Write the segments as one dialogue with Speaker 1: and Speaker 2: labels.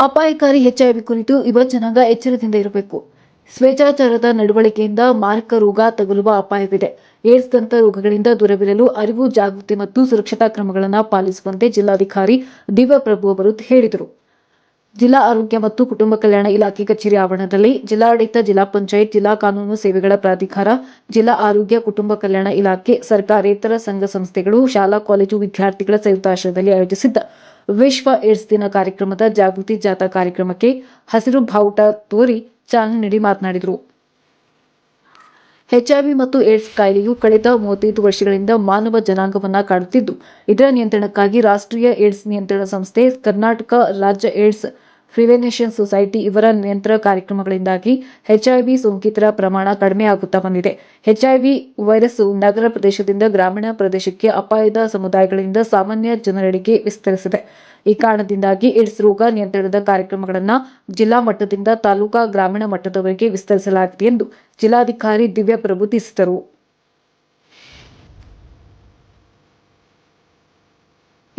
Speaker 1: ಅಪಾಯಕಾರಿ ಎಚ್ಐವಿ ಕುರಿತು ಯುವ ಜನಾಂಗ ಎಚ್ಚರದಿಂದ ಇರಬೇಕು. ಸ್ವೇಚ್ಛಾಚಾರದ ನಡವಳಿಕೆಯಿಂದ ಮಾರಕ ರೋಗ ತಗುಲುವ ಅಪಾಯವಿದೆ. ಏಡ್ಸ್ ದಂತ ರೋಗಗಳಿಂದ ದೂರವಿರಲು ಅರಿವು, ಜಾಗೃತಿ ಮತ್ತು ಸುರಕ್ಷತಾ ಕ್ರಮಗಳನ್ನು ಪಾಲಿಸುವಂತೆ ಜಿಲ್ಲಾಧಿಕಾರಿ ದಿವ್ಯಪ್ರಭು ಅವರು ಹೇಳಿದರು. ಜಿಲ್ಲಾ ಆರೋಗ್ಯ ಮತ್ತು ಕುಟುಂಬ ಕಲ್ಯಾಣ ಇಲಾಖೆ ಕಚೇರಿ ಆವರಣದಲ್ಲಿ ಜಿಲ್ಲಾಡಳಿತ, ಜಿಲ್ಲಾ ಪಂಚಾಯತ್, ಜಿಲ್ಲಾ ಕಾನೂನು ಸೇವೆಗಳ ಪ್ರಾಧಿಕಾರ, ಜಿಲ್ಲಾ ಆರೋಗ್ಯ, ಕುಟುಂಬ ಕಲ್ಯಾಣ ಇಲಾಖೆ, ಸರ್ಕಾರೇತರ ಸಂಘ ಸಂಸ್ಥೆಗಳು, ಶಾಲಾ, ಕಾಲೇಜು ವಿದ್ಯಾರ್ಥಿಗಳ ಸಂಯುಕ್ತಾಶ್ರಯದಲ್ಲಿ ಆಯೋಜಿಸಿದ್ದ ವಿಶ್ವ ಏಡ್ಸ್ ದಿನ ಕಾರ್ಯಕ್ರಮದ ಜಾಗೃತಿ ಜಾಥಾ ಕಾರ್ಯಕ್ರಮಕ್ಕೆ ಹಸಿರು ಬಾವುಟ ತೋರಿ ಚಾಲನೆ ನೀಡಿ ಮಾತನಾಡಿದರು. ಎಚ್ಐವಿ ಮತ್ತು ಏಡ್ಸ್ ಕಾಯಿಲೆಯು ಕಳೆದ ಮೂವತ್ತೈದು ವರ್ಷಗಳಿಂದ ಮಾನವ ಜನಾಂಗವನ್ನ ಕಾಡುತ್ತಿದ್ದು, ಇದರ ನಿಯಂತ್ರಣಕ್ಕಾಗಿ ರಾಷ್ಟ್ರೀಯ ಏಡ್ಸ್ ನಿಯಂತ್ರಣ ಸಂಸ್ಥೆ ಕರ್ನಾಟಕ ರಾಜ್ಯ ಏಡ್ಸ್ ಪ್ರಿವೆನ್ಷನ್ ಸೊಸೈಟಿ ಇವರ ನಿಯಂತ್ರಣ ಕಾರ್ಯಕ್ರಮಗಳಿಂದಾಗಿ ಎಚ್ಐವಿ ಸೋಂಕಿತರ ಪ್ರಮಾಣ ಕಡಿಮೆಯಾಗುತ್ತಾ ಬಂದಿದೆ. ಎಚ್ಐವಿ ವೈರಸ್ ನಗರ ಪ್ರದೇಶದಿಂದ ಗ್ರಾಮೀಣ ಪ್ರದೇಶಕ್ಕೆ ಅಪಾಯದ ಸಮುದಾಯಗಳಿಂದ ಸಾಮಾನ್ಯ ಜನರೆಡೆಗೆ ವಿಸ್ತರಿಸಿದೆ. ಈ ಕಾರಣದಿಂದಾಗಿ ಏಡ್ಸ್ ರೋಗ ನಿಯಂತ್ರಣದ ಕಾರ್ಯಕ್ರಮಗಳನ್ನು ಜಿಲ್ಲಾ ಮಟ್ಟದಿಂದ ತಾಲೂಕಾ ಗ್ರಾಮೀಣ ಮಟ್ಟದವರೆಗೆ ವಿಸ್ತರಿಸಲಾಗಿದೆ ಎಂದು ಜಿಲ್ಲಾಧಿಕಾರಿ ದಿವ್ಯಪ್ರಭು ತಿಳಿಸಿದರು.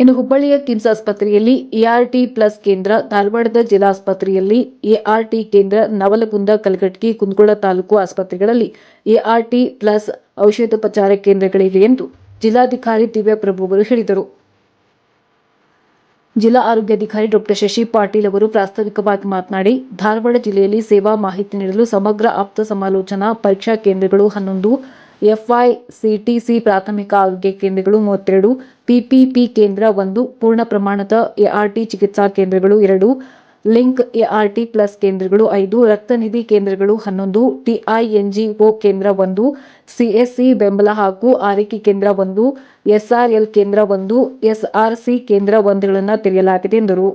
Speaker 1: ಇನ್ನು ಹುಬ್ಬಳ್ಳಿಯ ಕಿಮ್ಸ್ ಆಸ್ಪತ್ರೆಯಲ್ಲಿ ಎಆರ್ಟಿ ಪ್ಲಸ್ ಕೇಂದ್ರ, ಧಾರವಾಡದ ಜಿಲ್ಲಾಸ್ಪತ್ರೆಯಲ್ಲಿ ಎಆರ್ಟಿ ಕೇಂದ್ರ, ನವಲಗುಂದ ಕಲಘಟಗಿ ಕುಂದಗೋಳ ತಾಲೂಕು ಆಸ್ಪತ್ರೆಗಳಲ್ಲಿ ಎಆರ್ಟಿ ಪ್ಲಸ್ ಔಷಧೋಪಚಾರ ಕೇಂದ್ರಗಳಿವೆ ಎಂದು ಜಿಲ್ಲಾಧಿಕಾರಿ ದಿವ್ಯಪ್ರಭು ಅವರು ಹೇಳಿದರು. ಜಿಲ್ಲಾ ಆರೋಗ್ಯಾಧಿಕಾರಿ ಡಾಕ್ಟರ್ ಶಶಿ ಪಾಟೀಲ್ ಅವರು ಪ್ರಾಸ್ತಾವಿಕವಾಗಿ ಮಾತನಾಡಿ, ಧಾರವಾಡ ಜಿಲ್ಲೆಯಲ್ಲಿ ಸೇವಾ ಮಾಹಿತಿ ನೀಡಲು ಸಮಗ್ರ ಆಪ್ತ ಸಮಾಲೋಚನಾ ಪರೀಕ್ಷಾ ಕೇಂದ್ರಗಳು ಹನ್ನೊಂದು ಎಫ್ಐಸಿಟಿಸಿ ಪ್ರಾಥಮಿಕ ಆರೋಗ್ಯ ಕೇಂದ್ರಗಳು ಮೂವತ್ತೆರಡು ಪಿಪಿಪಿ ಕೇಂದ್ರ ಒಂದು, ಪೂರ್ಣ ಪ್ರಮಾಣದ ಎಆರ್ಟಿ ಚಿಕಿತ್ಸಾ ಕೇಂದ್ರಗಳು ಎರಡು, ಲಿಂಕ್ ಎಆರ್ಟಿ ಪ್ಲಸ್ ಕೇಂದ್ರಗಳು ಐದು ರಕ್ತನಿಧಿ ಕೇಂದ್ರಗಳು ಹನ್ನೊಂದು ಟಿಐಎನ್ಜಿಒ ಕೇಂದ್ರ ಒಂದು ಸಿಎಸ್ಸಿ ಬೆಂಬಲ ಹಾಗೂ ಆರೈಕೆ ಕೇಂದ್ರ ಒಂದು ಎಸ್ಆರ್ಎಲ್ ಕೇಂದ್ರ ಒಂದು ಎಸ್ಆರ್ಸಿ ಕೇಂದ್ರ ಒಂದುಗಳನ್ನು ತೆರೆಯಲಾಗಿದೆ ಎಂದರು.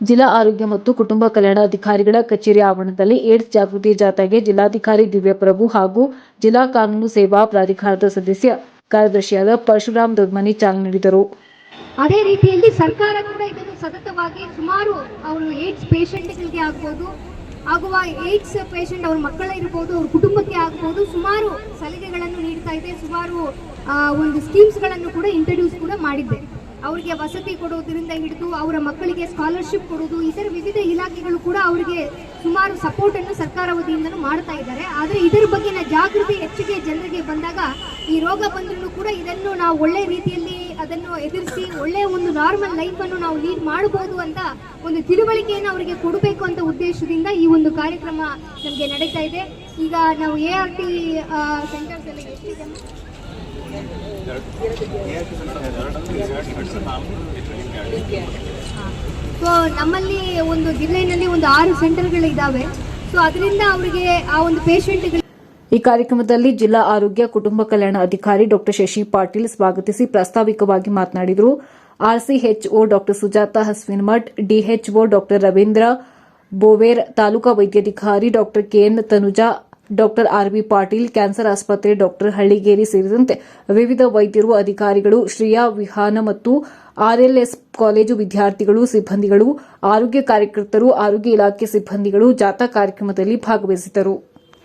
Speaker 1: ಜಿಲ್ಲಾ ಆರೋಗ್ಯ ಮತ್ತು ಕುಟುಂಬ ಕಲ್ಯಾಣ ಅಧಿಕಾರಿಗಳ ಕಚೇರಿ ಆವರಣದಲ್ಲಿ ಏಡ್ಸ್ ಜಾಗೃತಿ ಜಾಥಾಗೆ ಜಿಲ್ಲಾಧಿಕಾರಿ ದಿವ್ಯಪ್ರಭು ಹಾಗೂ ಜಿಲ್ಲಾ ಕಾನೂನು ಸೇವಾ ಪ್ರಾಧಿಕಾರದ ಸದಸ್ಯ ಕಾರ್ಯದರ್ಶಿಯಾದ ಪರಶುರಾಮ್ ದೊಡ್ಮನಿ ಚಾಲನೆ ನೀಡಿದರು.
Speaker 2: ಅದೇ ರೀತಿಯಲ್ಲಿ ಸರ್ಕಾರ ಕೂಡ ಇದನ್ನು ಸತತವಾಗಿ ಸುಮಾರು ಅವರು ಏಡ್ಸ್ ಪೇಷಂಟ್ಗಳಿಗೆ ಆಗ್ಬೋದು, ಆಗುವ ಏಡ್ಸ್ ಪೇಷಂಟ್ ಅವ್ರ ಮಕ್ಕಳ ಇರ್ಬೋದು, ಅವ್ರ ಕುಟುಂಬಕ್ಕೆ ಆಗ್ಬೋದು, ಸುಮಾರು ಸಲಹೆಗಳನ್ನು ನೀಡ್ತಾ ಇದೆ, ಸುಮಾರು ಒಂದು ಸ್ಕೀಮ್ಸ್ಗಳನ್ನು ಕೂಡ ಇಂಟ್ರಡ್ಯೂಸ್ ಕೂಡ ಮಾಡಿದ್ದೆ ಅವರಿಗೆ ವಸತಿ ಕೊಡೋದ್ರಿಂದ ಹಿಡಿದು ಅವರ ಮಕ್ಕಳಿಗೆ ಸ್ಕಾಲರ್ಶಿಪ್ ಕೊಡೋದು ಇತರ ವಿವಿಧ ಇಲಾಖೆಗಳು ಕೂಡ ಅವರಿಗೆ ಸುಮಾರು ಸಪೋರ್ಟ್ ಅನ್ನು ಸರ್ಕಾರ ವತಿಯಿಂದನೂ ಮಾಡ್ತಾ ಇದ್ದಾರೆ. ಆದರೆ ಇದರ ಬಗ್ಗೆನ ಜಾಗೃತಿ ಹೆಚ್ಚಿಗೆ ಜನರಿಗೆ ಬಂದಾಗ ಈ ರೋಗ ಬಂದರೂ ಕೂಡ ಇದನ್ನು ನಾವು ಒಳ್ಳೆ ರೀತಿಯಲ್ಲಿ ಅದನ್ನು ಎದುರಿಸಿ ಒಳ್ಳೆಯ ಒಂದು ನಾರ್ಮಲ್ ಲೈಫ್ ಅನ್ನು ನಾವು ಲೀಡ್ ಮಾಡಬಹುದು ಅಂತ ಒಂದು ತಿಳುವಳಿಕೆಯನ್ನು ಅವರಿಗೆ ಕೊಡಬೇಕು ಅಂತ ಉದ್ದೇಶದಿಂದ ಈ ಒಂದು ಕಾರ್ಯಕ್ರಮ ನಮಗೆ ನಡೀತಾ ಇದೆ. ಈಗ ನಾವು ಎ ಆರ್ ಟಿ ಸೆಂಟರ್ಸ್ ಎಲ್ಲ ಎಷ್ಟಿದೆ? ಸೊ ನಮ್ಮಲ್ಲಿ ಒಂದು ಜಿಲ್ಲೆಯಲ್ಲಿ ಒಂದು ಆರು ಸೆಂಟರ್ಗಳಿದ್ದಾವೆ. ಸೊ ಅದರಿಂದ ಅವರಿಗೆ ಆ ಒಂದು ಪೇಷಂಟ್ಗಳಿಗೆ
Speaker 1: ಈ ಕಾರ್ಯಕ್ರಮದಲ್ಲಿ ಜಿಲ್ಲಾ ಆರೋಗ್ಯ, ಕುಟುಂಬ ಕಲ್ಯಾಣ ಅಧಿಕಾರಿ ಡಾಕ್ಟರ್ ಶಶಿ ಪಾಟೀಲ್ ಸ್ವಾಗತಿಸಿ ಪ್ರಾಸ್ತಾವಿಕವಾಗಿ ಮಾತನಾಡಿದರು. RCHO doctor Sujata Hasvinmath, DHO doctor Ravindra Boware, taluka ವೈದ್ಯಾಧಿಕಾರಿ doctor KN Tanuja doctor RB Patil, cancer ಆಸ್ಪತ್ರೆ ಡಾಕ್ಟರ್ ಹಳ್ಳಿಗೇರಿ ಸೇರಿದಂತೆ ವಿವಿಧ ವೈದ್ಯರು, ಅಧಿಕಾರಿಗಳು, ಶ್ರೇಯಾ ವಿಹಾನ ಮತ್ತು ಆರ್ಎಲ್ಎಸ್ ಕಾಲೇಜು ವಿದ್ಯಾರ್ಥಿಗಳು, ಸಿಬ್ಬಂದಿಗಳು, ಆರೋಗ್ಯ ಕಾರ್ಯಕರ್ತರು, ಆರೋಗ್ಯ ಇಲಾಖೆ ಸಿಬ್ಬಂದಿಗಳು ಜಾಥಾ ಕಾರ್ಯಕ್ರಮದಲ್ಲಿ ಭಾಗವಹಿಸಿದ್ದರು.